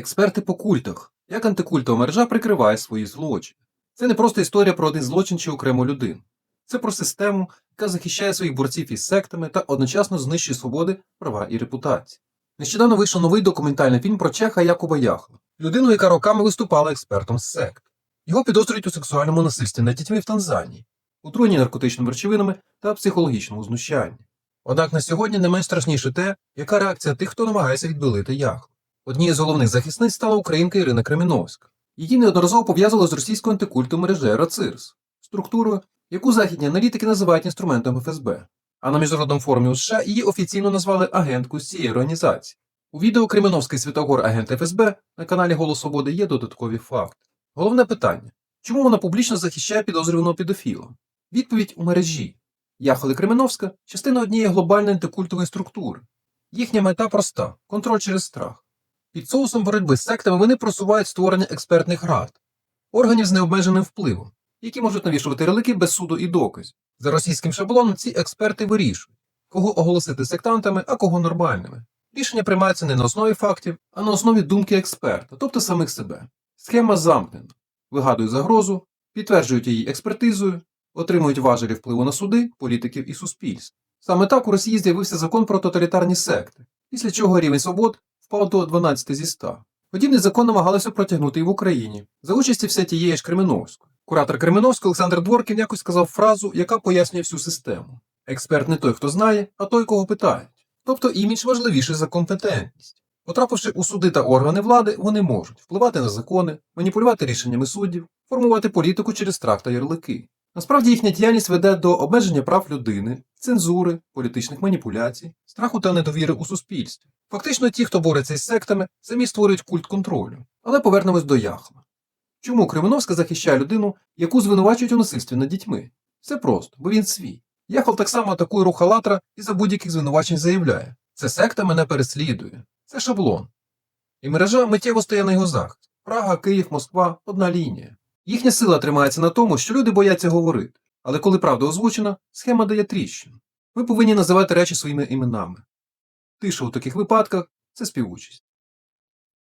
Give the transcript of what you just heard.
Експерти по культах. Як антикультова мережа прикриває свої злочини. Це не просто історія про один злочин чи окрему людину. Це про систему, яка захищає своїх борців із сектами та одночасно знищує свободи, права і репутацію. Нещодавно вийшов новий документальний фільм про Чеха Якуба Яхла, людину, яка роками виступала експертом з сект. Його підозрюють у сексуальному насильстві над дітьми в Танзанії, отруєнні наркотичними речовинами та психологічному знущанні. Однак на сьогодні не менш страшніше те, яка реакція тих, хто намагається відбилити Яхла. Однією з головних захисниць стала українка Ірина Креміновська. Її неодноразово пов'язували з російською антикультом мережею РАЦИРС, структурою, яку західні аналітики називають інструментом ФСБ. А на міжнародному форумі у США її офіційно назвали агенткою з цієї організації. У відео Креміновський Святогор агент ФСБ на каналі Голос Свободи є додаткові факти. Головне питання: чому вона публічно захищає підозрюваного педофіла? Відповідь у мережі. Яхали Кременовська частина однієї глобальної антикультової структури. Їхня мета проста контроль через страх. Під соусом боротьби з сектами вони просувають створення експертних рад, органів з необмеженим впливом, які можуть навішувати релики без суду і доказів. За російським шаблоном ці експерти вирішують, кого оголосити сектантами, а кого нормальними. Рішення приймаються не на основі фактів, а на основі думки експерта, тобто самих себе. Схема замкнена. Вигадують загрозу, підтверджують її експертизою, отримують важелі впливу на суди, політиків і суспільство. Саме так у Росії з'явився закон про тоталітарні секти, після чого рівень свобод впав до 12 зі 100. Подібний закон намагалися протягнути і в Україні за участі все тієї ж Кременовської. Куратор Кременовського Олександр Дворкін якось сказав фразу, яка пояснює всю систему: експерт не той, хто знає, а той, кого питають. Тобто імідж важливіший за компетентність. Потрапивши у суди та органи влади, вони можуть впливати на закони, маніпулювати рішеннями суддів, формувати політику через страх та ярлики. Насправді їхня діяльність веде до обмеження прав людини, цензури, політичних маніпуляцій, страху та недовіри у суспільстві. Фактично, ті, хто бореться із сектами, самі створюють культ контролю. Але повернемось до Яхла. Чому Кременовська захищає людину, яку звинувачують у насильстві над дітьми? Все просто, бо він свій. Яхал так само атакує рух Алатра і за будь-яких звинувачень заявляє: це секта мене переслідує, це шаблон. І мережа миттєво стає на його захист. Прага, Київ, Москва одна лінія. Їхня сила тримається на тому, що люди бояться говорити. Але коли правда озвучена, схема дає тріщину. Ви повинні називати речі своїми іменами. Тиша у таких випадках це співучість.